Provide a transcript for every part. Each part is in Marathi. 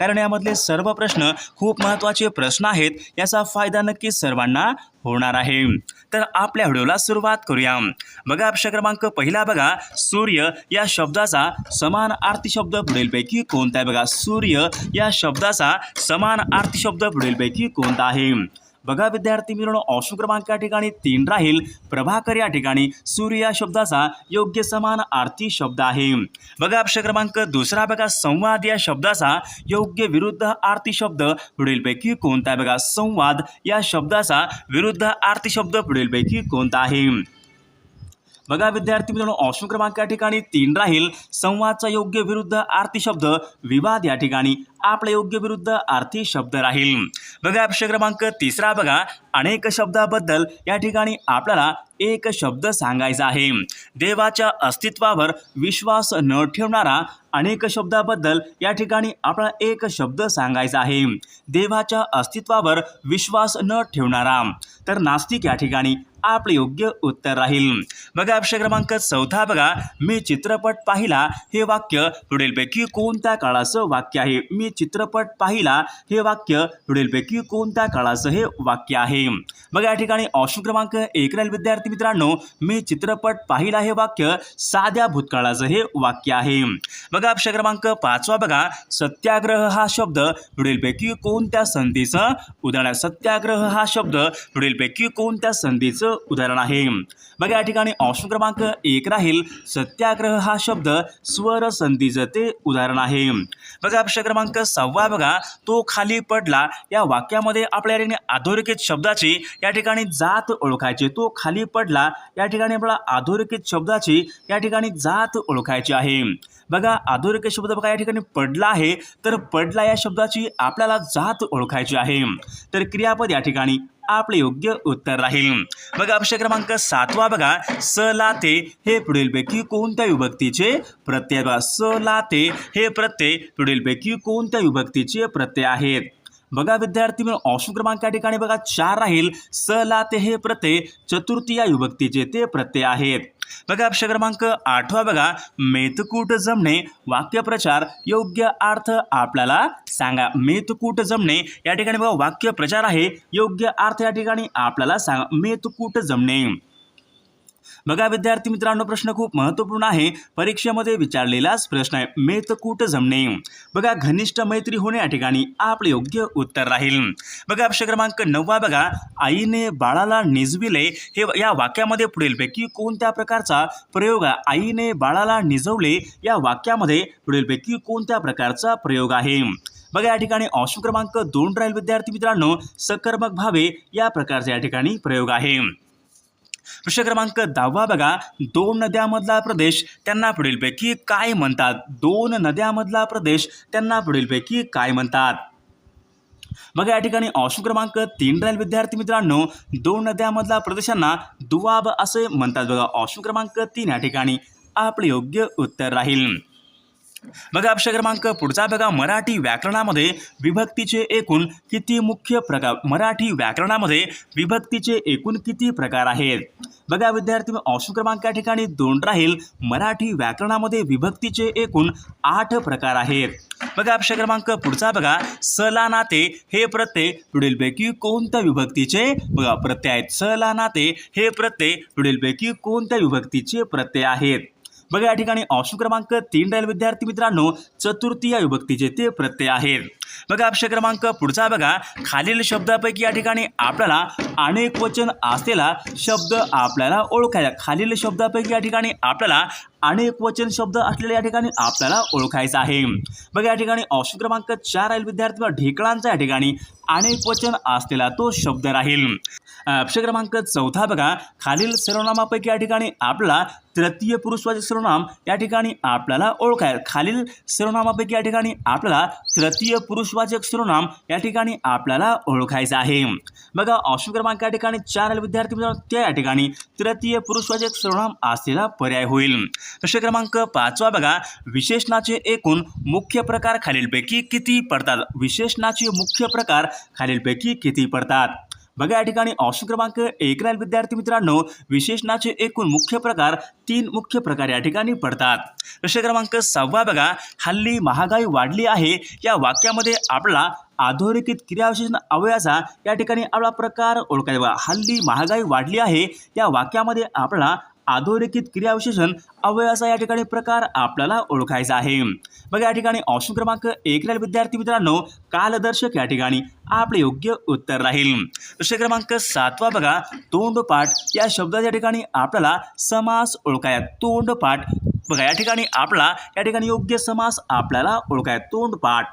कारण यामधले सर्व प्रश्न खूप महत्त्वाचे प्रश्न आहेत याचा फायदा नक्कीच सर्वांना होणार आहे. तर आपल्या व्हिडिओला सुरुवात करूया. बघा अक्षर क्रमांक पहिला बघा सूर्य या शब्दाचा समान अर्थी शब्द पुढीलपैकी कोणता आहे? बघा सूर्य या शब्दाचा समान अर्थी शब्द पुढीलपैकी कोणता आहे? बघा विद्यार्थी मित्रांनो ऑप्शन क्रमांक या ठिकाणी तीन राहील. प्रभाकर या ठिकाणी सूर्य या शब्दाचा योग्य समान आरती शब्द आहे. बघा अक्षर क्रमांक दुसरा बघा संवाद या शब्दाचा योग्य विरुद्ध आरती शब्द पुढीलपैकी कोणता आहे? बघा संवाद या शब्दाचा विरुद्ध आरती शब्द पुढीलपैकी कोणता आहे? बघा विद्यार्थी मित्रांनो ऑप्शन क्रमांक या ठिकाणी तीन राहील. संवादचा योग्य विरुद्ध आरती शब्द विवाद या ठिकाणी आपला योग्य विरुद्ध आर्थिक शब्द राहील. बघा अक्षर क्रमांक तिसरा बघा. अनेक शब्दाबद्दल या ठिकाणी आपल्याला एक शब्द सांगायचा आहे. देवाच्या अस्तित्वावर विश्वास न ठेवणारा अनेक शब्दाबद्दल या ठिकाणी आपला एक शब्द सांगायचा आहे. देवाच्या अस्तित्वावर विश्वास न ठेवणारा. तर नास्तिक या ठिकाणी आपले योग्य उत्तर राहील. बघा अक्षर क्रमांक चौथा बघा. मी चित्रपट पाहिला हे वाक्य पुढीलपैकी कोणत्या काळाचं वाक्य आहे? मी चित्रपट पाहिला हे वाक्य पुढीलपैकी कोणत्या काळाचं हे वाक्य आहे? बघा या ठिकाणी ऑप्शन क्रमांक एक राहील. विद्यार्थी मित्रांनो मी चित्रपट पाहिला हे वाक्य साध्या भूतकाळाचं हे वाक्य आहे. बघा अक्षर क्रमांक पाचवा बघा. सत्याग्रह हा शब्द पुढीलपैकी कोणत्या संधीचं उदाहरण? सत्याग्रह हा शब्द पुढीलपैकी कोणत्या संधीचं उदाहरण आहे? बघा या ठिकाणी ऑप्शन क्रमांक एक राहील. सत्याग्रह हा शब्द स्वर संधीचं ते उदाहरण आहे. बघा ऑप्शन क्रमांक सहावा बघा तो खाली पडला. या वाक्यामध्ये आपल्या या ठिकाणी अधोरेखित शब्दाची या ठिकाणी जात ओळखायची. तो खाली पडला या ठिकाणी आपल्याला अधोरेखित शब्दाची या ठिकाणी जात ओळखायची आहे. बघा अधोरेखित शब्द बघा या ठिकाणी पडला आहे. तर पडला या शब्दाची आपल्याला जात ओळखायची आहे. तर क्रियापद या ठिकाणी आपले योग्य उत्तर राहील. बघा अक्षर क्रमांक सातवा बघा. स लाते हे पुढीलपैकी कोणत्या विभक्तीचे प्रत्यय? बघा स लाते हे प्रत्यय पुढीलपैकी कोणत्या विभक्तीचे प्रत्यय आहेत? बघा विद्यार्थी मिळून ऑप्शन क्रमांक या ठिकाणी बघा चार राहील. स लाते हे प्रत्यय चतुर्थीया विभक्तीचे ते प्रत्यय आहेत. बघा अक्षर क्रमांक आठवा बघा. मेतकूट जमणे वाक्यप्रचार योग्य अर्थ आपल्याला सांगा. मेतकूट जमणे या ठिकाणी बघा वाक्यप्रचार आहे योग्य अर्थ या ठिकाणी आपल्याला सांगा. मेतकूट जमणे. बघा विद्यार्थी मित्रांनो प्रश्न खूप महत्त्वपूर्ण आहे. परीक्षेमध्ये विचारलेलाच प्रश्न आहे. मेतकूट जमणे. बघा घनिष्ठ मैत्री होणे या ठिकाणी आपले योग्य उत्तर राहील. बघा प्रश्न क्रमांक नववा बघा. आईने बाळाला निजविले. हे या वाक्यामध्ये पुढीलपैकी कोणत्या प्रकारचा प्रयोग आहे? आईने बाळाला निजवले. या वाक्यामध्ये पुढीलपैकी कोणत्या प्रकारचा प्रयोग आहे? बघा या ठिकाणी ऑप्शन क्रमांक दोन राहील विद्यार्थी मित्रांनो. सकर्मक भावे या प्रकारचा या ठिकाणी प्रयोग आहे. प्रश्न क्रमांक दहावा बघा. दोन नद्यामधला प्रदेश त्यांना पुढीलपैकी काय म्हणतात? दोन नद्यामधला प्रदेश त्यांना पुढीलपैकी काय म्हणतात? बघा या ठिकाणी ऑप्शन क्रमांक तीन राहील विद्यार्थी मित्रांनो. दोन नद्यामधला प्रदेशांना दुवाब असे म्हणतात बघा. ऑप्शन क्रमांक तीन या ठिकाणी आपले योग्य उत्तर राहील. बघा अक्षर क्रमांक पुढचा बघा. मराठी व्याकरणामध्ये विभक्तीचे एकूण किती मुख्य प्रकार? मराठी व्याकरणामध्ये विभक्तीचे एकूण किती प्रकार आहेत? बघा विद्यार्थी ऑप्शन क्रमांक या ठिकाणी दोन राहील. मराठी व्याकरणामध्ये विभक्तीचे एकूण आठ प्रकार आहेत. बघा अक्षर क्रमांक पुढचा बघा. सला नाते हे प्रत्यय पुढीलपैकी कोणत्या विभक्तीचे बघा प्रत्यय आहेत? सला नाते हे प्रत्यय पुढीलपैकी कोणत्या विभक्तीचे प्रत्यय आहेत? बघा या ठिकाणी ऑप्शन क्रमांक तीन राहील विद्यार्थी मित्रांनो. चतुर्थी या विभक्तीचे ते प्रत्यय आहेत बघा ऑप्शन क्रमांक पुढचा बघा. खालील शब्दापैकी या ठिकाणी आपल्याला अनेक वचन असलेला शब्द आपल्याला ओळखायला खालील शब्दापैकी या ठिकाणी आपल्याला अनेक वचन शब्द असलेल्या या ठिकाणी आपल्याला ओळखायचा आहे. बघा या ठिकाणी ऑप्शन क्रमांक चार राहील विद्यार्थी ढेकळांचा या ठिकाणी अनेक वचन असलेला तो शब्द राहील. ऑप्शन क्रमांक चौथा बघा खालील सर्वनामापैकी या ठिकाणी आपला तृतीय पुरुषवाचक सर्वनाम या ठिकाणी आपल्याला ओळखाय खालील सर्वनामापैकी या ठिकाणी आपल्याला तृतीय पुरुषवाचक सर्वनाम या ठिकाणी आपल्याला ओळखायचं आहे. बघा ऑप्शन क्रमांक या ठिकाणी चार विद्यार्थी मित्रांनो त्या या ठिकाणी तृतीय पुरुषवाचक सर्वनाम असलेला पर्याय होईल. प्रश्न क्रमांक पाचवा बघा. विशेषणाचे एकूण मुख्य प्रकार खालीलपैकी किती पडतात? विशेषणाचे मुख्य प्रकार खालीलपैकी किती पडतात? बघा या ठिकाणी ऑप्शन क्रमांक एक राहील विद्यार्थी मित्रांनो. विशेषणाचे एकूण मुख्य प्रकार तीन मुख्य प्रकार या ठिकाणी पडतात. प्रश्न क्रमांक सहावा बघा. हल्ली महागाई वाढली आहे. या वाक्यामध्ये आपला अधोरेखित क्रियाविशेषण अवयाचा या ठिकाणी आपला प्रकार ओळखायचा हल्ली महागाई वाढली आहे. या वाक्यामध्ये आपला अधोरेखित क्रियाविशेषण अवयाचा या ठिकाणी प्रकार आपल्याला ओळखायचा आहे. बघा या ठिकाणी ऑप्शन क्रमांक एक राहील विद्यार्थी मित्रांनो कालदर्शक या ठिकाणी आपले योग्य उत्तर राहील. प्रश्न क्रमांक सातवा बघा तोंडपाठ या शब्दाच्या ठिकाणी आपल्याला समास ओळखाया तोंडपाठ. बघा या ठिकाणी आपला या ठिकाणी योग्य समास आपल्याला ओळखाय तोंडपाठ.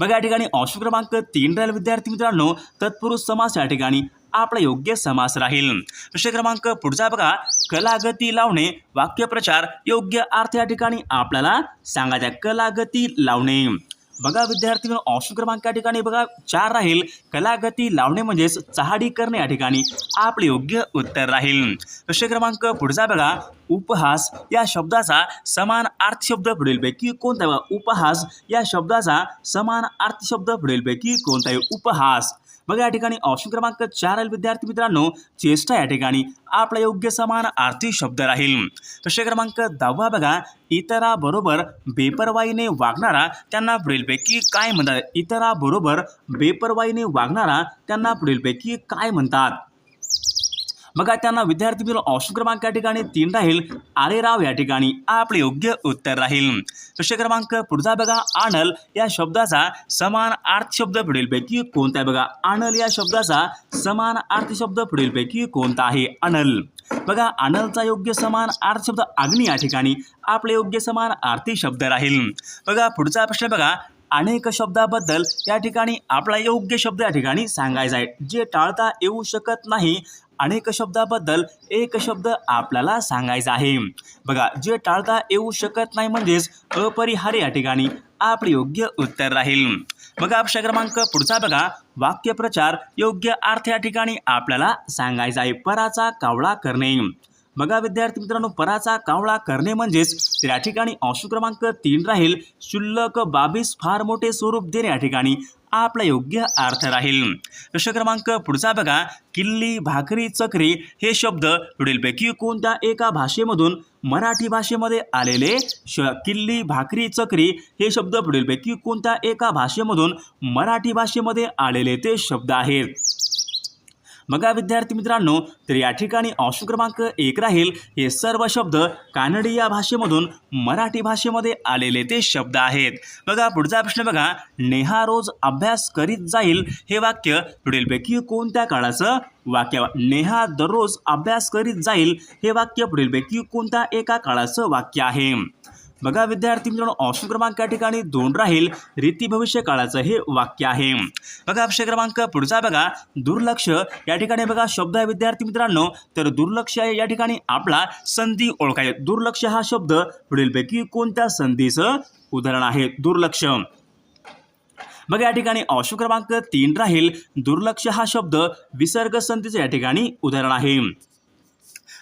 बघा या ठिकाणी ऑप्शन क्रमांक तीन राहील विद्यार्थी मित्रांनो तत्पुरुष समास या ठिकाणी आपला योग्य समास राहील. प्रश्न क्रमांक पुढचा बघा. कलागती लावणे वाक्यप्रचार योग्य अर्थ या ठिकाणी आपल्याला सांगायचा कलागती लावणे. बघा विद्यार्थी ऑप्शन क्रमांक या ठिकाणी बघा. चार राहील. कलागती लावणे म्हणजेच चहाडी करणे या ठिकाणी आपले योग्य उत्तर राहील. प्रश्न क्रमांक पुढचा बघा. उपहास या शब्दाचा समान अर्थशब्द पुढीलपैकी कोणता बघा उपहास या शब्दाचा समान अर्थशब्द पुढीलपैकी कोणता आहे? उपहास. बघा या ठिकाणी ऑप्शन क्रमांक चार विद्यार्थी मित्रांनो चेष्टा या ठिकाणी आपला योग्य समान आर्थिक शब्द राहील. प्रश्न क्रमांक दहावा बघा इतराबरोबर बेपरवाईने वागणारा त्यांना पुढीलपैकी काय म्हणतात? इतराबरोबर बेपरवाईने वागणारा त्यांना पुढीलपैकी काय म्हणतात? बघा त्यांना विद्यार्थी मित्र ऑप्शन क्रमांक या ठिकाणी तीन राहील. आरे राव या ठिकाणी आपले योग्य उत्तर राहील. प्रश्न क्रमांक पुढचा बघा आणल या शब्दाचा समान अर्थ शब्द पुढीलपैकी कोणता आहे बघा? आणल या शब्दाचा समान अर्थ शब्द पुढीलपैकी कोणता आहे? अनल. बघा अनलचा योग्य समान अर्थ शब्द अग्नी या ठिकाणी आपले योग्य समान आर्थिक शब्द राहील. बघा पुढचा प्रश्न बघा. अनेक शब्दाबद्दल या ठिकाणी आपला योग्य शब्द या ठिकाणी सांगायचा आहे. जे टाळता येऊ शकत नाही अनेक शब्दाबद्दल एक शब्द आपल्याला सांगायचा आहे. बघा जे टाळता येऊ शकत नाही म्हणजेच अपरिहार्य या ठिकाणी आपले योग्य उत्तर राहील. बघा अक्षर क्रमांक पुढचा बघा. वाक्यप्रचार योग्य अर्थ या ठिकाणी आपल्याला सांगायचा आहे. पराचा कावळा करणे. बघा विद्यार्थी मित्रांनो पराचा कावळा करणे म्हणजेच या ठिकाणी ऑप्शन क्रमांक तीन राहील. शुल्लक बाबीस फार मोठे स्वरूप देणे या ठिकाणी. आपला योग्य अर्थ राहील. प्रश्न क्रमांक पुढचा बघा. किल्ली भाकरी चक्री हे शब्द पुढीलपैकी कोणत्या एका भाषेमधून मराठी भाषेमध्ये आलेले? श किल्ली भाकरी चक्री हे शब्द पुढीलपैकी कोणत्या एका भाषेमधून मराठी भाषेमध्ये आलेले ते शब्द आहेत? बघा विद्यार्थी मित्रांनो तर या ठिकाणी ऑप्शन क्रमांक एक राहील. हे सर्व शब्द कानडी या भाषेमधून मराठी भाषेमध्ये आलेले ते शब्द आहेत. बघा पुढचा प्रश्न बघा. नेहा रोज अभ्यास करीत जाईल हे वाक्य पुढीलपैकी कोणत्या काळाचं वाक्य? नेहा दररोज अभ्यास करीत जाईल हे वाक्य पुढीलपैकी कोणत्या एका काळाचं वाक्य आहे? बघा विद्यार्थी मित्रांनो ऑप्शन क्रमांक या ठिकाणी दोन राहील. रीती भविष्य काळाचं हे वाक्य आहे. बघा ऑप्शन क्रमांक पुढचा बघा. दुर्लक्ष या ठिकाणी बघा शब्द आहे विद्यार्थी मित्रांनो. तर दुर्लक्ष आहे या ठिकाणी आपला संधी ओळखाय दुर्लक्ष हा शब्द पुढीलपैकी कोणत्या संधीचं उदाहरण आहे? दुर्लक्ष. बघा या ठिकाणी ऑप्शन क्रमांक तीन राहील. दुर्लक्ष हा शब्द विसर्ग संधीचं या ठिकाणी उदाहरण आहे.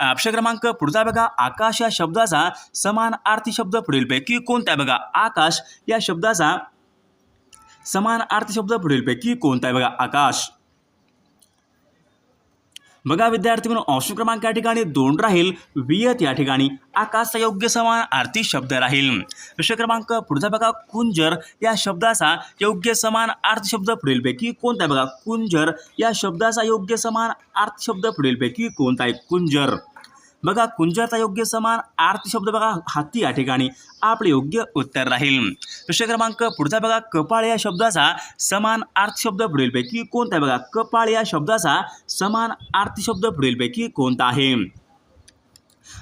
अक्षर क्रमांक पुढचा बघा आकाश या शब्दाचा समान अर्थी शब्द पुढीलपैकी कोणता आहे बघा? आकाश या शब्दाचा समान अर्थ शब्द पुढीलपैकी कोणता आहे बघा? आकाश. बघा विद्यार्थी म्हणून ऑप्शन क्रमांक या ठिकाणी दोन राहील. वियत या ठिकाणी आकाशचा योग्य समान आरती शब्द राहील. प्रश्न क्रमांक पुढचा बघा कुंजर. या शब्दाचा योग्य समान अर्थ शब्द पुढीलपैकी कोणता आहे? बघा कुंजर. या शब्दाचा योग्य समान अर्थ शब्द पुढीलपैकी कोणता आहे? कुंजर. बघा कुंजाचा योग्य समान आर्थ शब्द बघा हाती या ठिकाणी. आपले योग्य उत्तर राहील. प्रश्न क्रमांक पुढचा बघा कपाळ या शब्दाचा समान अर्थ शब्द पुढीलपैकी कोणता आहे बघा? कपाळ या शब्दाचा समान अर्थ शब्द पुढीलपैकी कोणता आहे?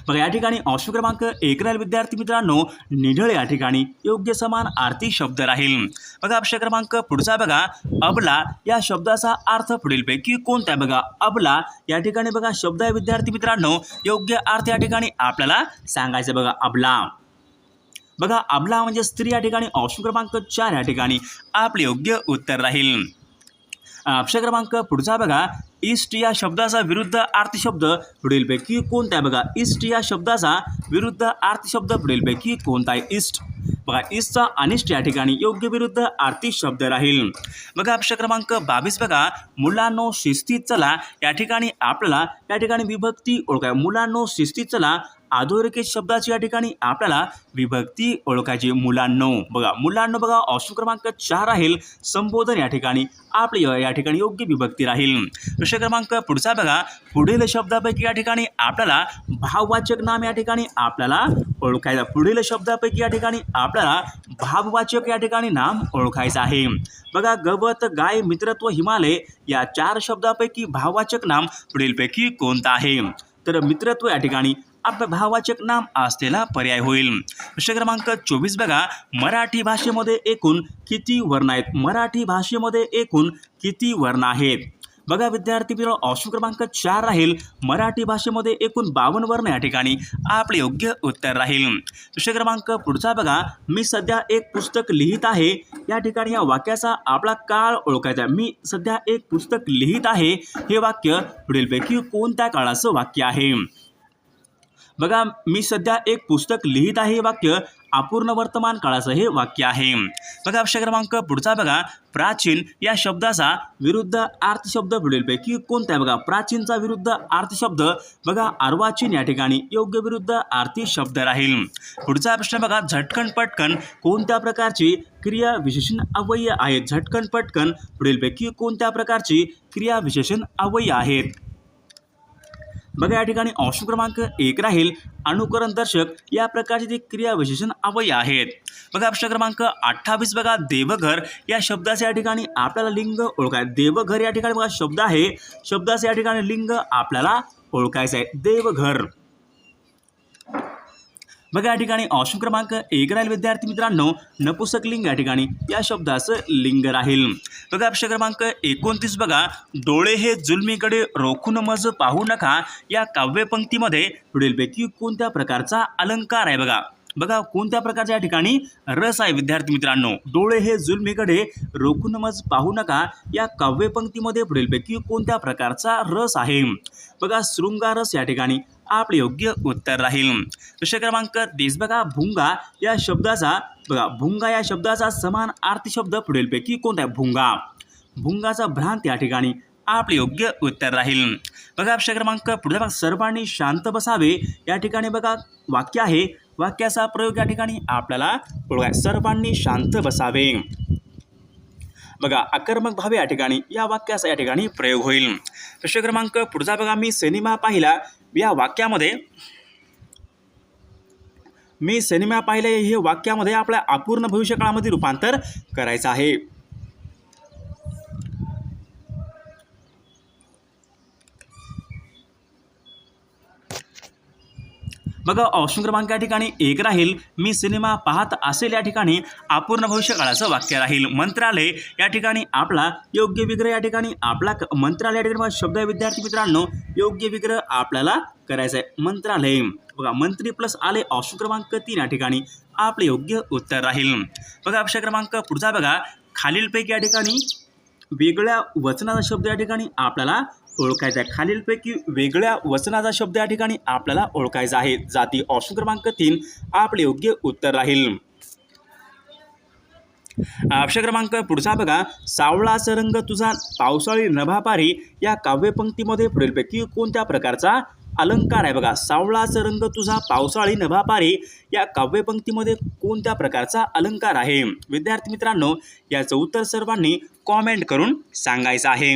बघा या ठिकाणी ऑप्शन क्रमांक एक राहील विद्यार्थी मित्रांनो. निढळ या ठिकाणी योग्य समान आरती शब्द राहील. बघा ऑप्शन क्रमांक पुढचा बघा. अबला या शब्दाचा अर्थ पुढीलपैकी कोणता आहे बघा? अबला या ठिकाणी बघा शब्द आहे विद्यार्थी मित्रांनो. योग्य अर्थ या ठिकाणी आपल्याला सांगायचं बघा अबला. बघा अबला म्हणजे स्त्री या ठिकाणी ऑप्शन क्रमांक चार या ठिकाणी आपले योग्य उत्तर राहील. अक्षर क्रमांक पुढचा बघा. ईस्ट या शब्दाचा विरुद्ध अर्थशब्द पुढीलपैकी कोणता आहे बघा ईस्ट या शब्दाचा विरुद्ध अर्थशब्द पुढीलपैकी कोणता आहे ईस्ट. बघा ईस्टचा अनिष्ट या ठिकाणी योग्य विरुद्ध आर्थिक शब्द राहील. बघा अक्षर क्रमांक बावीस बघा. मुलांनो शिस्तीत चला. या ठिकाणी आपल्याला या ठिकाणी विभक्ती ओळखाय. मुलांनो शिस्तीत चला. अधोरेखित शब्दाची या ठिकाणी आपल्याला विभक्ती ओळखायची मुलांनो बघा मुलांनो बघा ऑप्शन क्रमांक चार राहील संबोधन या ठिकाणी आपली या ठिकाणी योग्य विभक्ती राहील. प्रश्न क्रमांक पुढचा बघा. पुढील शब्दापैकी या ठिकाणी आपल्याला भाववाचक नाम या ठिकाणी आपल्याला ओळखायचं पुढील शब्दापैकी या ठिकाणी आपल्याला भाववाचक या ठिकाणी नाम ओळखायचं आहे. बघा गवत गाय मित्रत्व हिमालय या चार शब्दापैकी भाववाचक नाम पुढीलपैकी कोणता आहे? तर मित्रत्व या ठिकाणी आपलं भाववाचक नाम असलेला पर्याय होईल. प्रश्न क्रमांक चोवीस बघा. मराठी भाषेमध्ये एकूण किती वर्ण आहेत? मराठी भाषेमध्ये एकूण किती वर्ण आहेत? बघा विद्यार्थी मित्र ऑप्शन क्रमांक चार राहील. मराठी भाषेमध्ये एकूण बावन्न वर्ण या ठिकाणी आपले योग्य उत्तर राहील. प्रश्न क्रमांक पुढचा बघा. मी सध्या एक पुस्तक लिहित आहे. या ठिकाणी या वाक्याचा आपला काळ ओळखायचा मी सध्या एक पुस्तक लिहित आहे. हे वाक्य पुढीलपैकी कोणत्या काळाचं वाक्य आहे? बघा मी सध्या एक पुस्तक लिहित आहे हे वाक्य अपूर्ण वर्तमान काळाचं हे वाक्य आहे. बघा अक्षर क्रमांक पुढचा बघा. प्राचीन या शब्दाचा विरुद्ध अर्थशब्द पुढीलपैकी कोणता आहे? बघा प्राचीनचा विरुद्ध अर्थशब्द बघा अर्वाचीन या ठिकाणी योग्य विरुद्ध आर्थिक शब्द राहील. पुढचा प्रश्न बघा झटकन पटकन कोणत्या प्रकारची क्रिया विशेषण अवय्य आहेत? झटकन पटकन पुढीलपैकी कोणत्या प्रकारची क्रिया विशेषण अवय्य आहेत? बघा या ठिकाणी ऑप्शन क्रमांक एक राहील. अनुकरण दर्शक या प्रकारचे ते क्रियाविशेषण अवय आहेत. बघा प्रश्न क्रमांक अठ्ठावीस बघा देवघर. या शब्दाचे या ठिकाणी आपल्याला लिंग ओळखाय. देवघर या ठिकाणी बघा शब्द आहे. शब्दाचे या ठिकाणी लिंग आपल्याला ओळखायचं आहे. देवघर. बघा या ठिकाणी ऑप्शन क्रमांक एक राहील विद्यार्थी मित्रांनो. नपुसक लिंग या ठिकाणी या शब्दाचं लिंग राहील. बघा ऑप्शन क्रमांक एकोणतीस बघा. डोळे हे जुलमीकडे रोखून मज पाहू नका. या काव्यपंक्तीमध्ये पुढीलपैकी कोणत्या प्रकारचा अलंकार आहे बघा? बघा कोणत्या प्रकारच्या या ठिकाणी रस आहे विद्यार्थी मित्रांनो? डोळे हे जुलमीकडे रोखून मज पाहू नका. या काव्यपंक्तीमध्ये पुढीलपैकी कोणत्या प्रकारचा रस आहे? बघा शृंगारस या ठिकाणी आपले योग्य उत्तर राहील. प्रश्न क्रमांक तीस. बघा भुंगा या शब्दाचा बघा भुंगा या शब्दाचा समान आर्थिक अर्थशब्द पुढीलपैकी कोणता आहे? भुंगा. भुंगाचा भ्रांत या ठिकाणी आपले योग्य उत्तर राहील. बघा प्रश्न क्रमांक पुढे बघा सर्वांनी शांत बसावे. या ठिकाणी बघा वाक्य आहे वाक्याचा प्रयोग या ठिकाणी आपल्याला ओळखाय सर्वांनी शांत बसावे. बघा आक्रमक भावे या ठिकाणी या वाक्याचा या ठिकाणी प्रयोग होईल. प्रश्न क्रमांक पुढचा बघा मी सिनेमा पाहिला. या वाक्यामध्ये मी सिनेमा पाहिले हे वाक्यामध्ये आपल्या अपूर्ण भविष्यकाळामध्ये रूपांतर करायचं आहे. बघा ऑप्शन क्रमांक या ठिकाणी एक राहील. मी सिनेमा पाहत असेल या ठिकाणी अपूर्ण भविष्यकाळाचं वाक्य राहील. मंत्रालय या ठिकाणी आपला योग्य विग्रह या ठिकाणी आपला क- मंत्रालय या ठिकाणी शब्द आहे विद्यार्थी मित्रांनो योग्य विग्रह आपल्याला करायचा आहे मंत्रालय. बघा मंत्री प्लस आले ऑप्शन क्रमांक तीन या ठिकाणी. आपले योग्य उत्तर राहील. बघा ऑप्शन क्रमांक पुढचा बघा. खालीलपैकी या ठिकाणी वेगळ्या वचनाचा शब्द या ठिकाणी आपल्याला ओळखायचा आहे. खालीलपैकी वेगळ्या वचनाचा शब्द या ठिकाणी आपल्याला ओळखायचा आहे. जाती ऑप्शन क्रमांक तीन आपले योग्य उत्तर राहील. ऑप्शन क्रमांक पुढचा बघा. सावळाचा रंग तुझा पावसाळी नभापारी या काव्यपंक्तीमध्ये पुढीलपैकी कोणत्या प्रकारचा अलंकार आहे बघा? सावळाचा रंग तुझा पावसाळी नभापारी या काव्यपंक्तीमध्ये कोणत्या प्रकारचा अलंकार आहे? विद्यार्थी मित्रांनो याचं उत्तर सर्वांनी कॉमेंट करून सांगायचं आहे.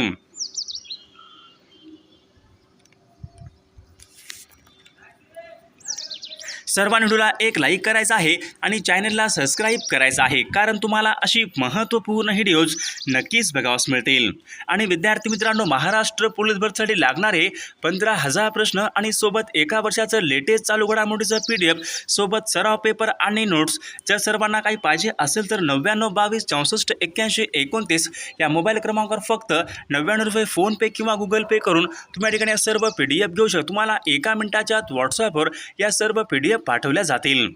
सर्वांनी व्हिडिओला एक लाईक करायचा आहे आणि चॅनलला सबस्क्राईब करायचं आहे. कारण तुम्हाला अशी महत्त्वपूर्ण व्हिडिओज नक्कीच बघावास मिळतील. आणि विद्यार्थी मित्रांनो महाराष्ट्र पोलीस भरतीसाठी लागणारे पंधरा हजार प्रश्न आणि सोबत एका वर्षाचं लेटेस्ट चालू घडामोडीचं पी डी एफ सोबत सराव पेपर आणि नोट्स जर सर्वांना काही पाहिजे असेल तर नव्याण्णव बावीस चौसष्ट एक्क्याऐंशी एकोणतीस या मोबाईल क्रमांकावर फक्त नव्याण्णव रुपये फोनपे किंवा गुगल पे करून तुम्ही या ठिकाणी या सर्व पी डी एफ घेऊ शकता. तुम्हाला एका मिनिटाच्या आत व्हॉट्सॲपवर या सर्व पी डी एफ पाठवल्या जातील.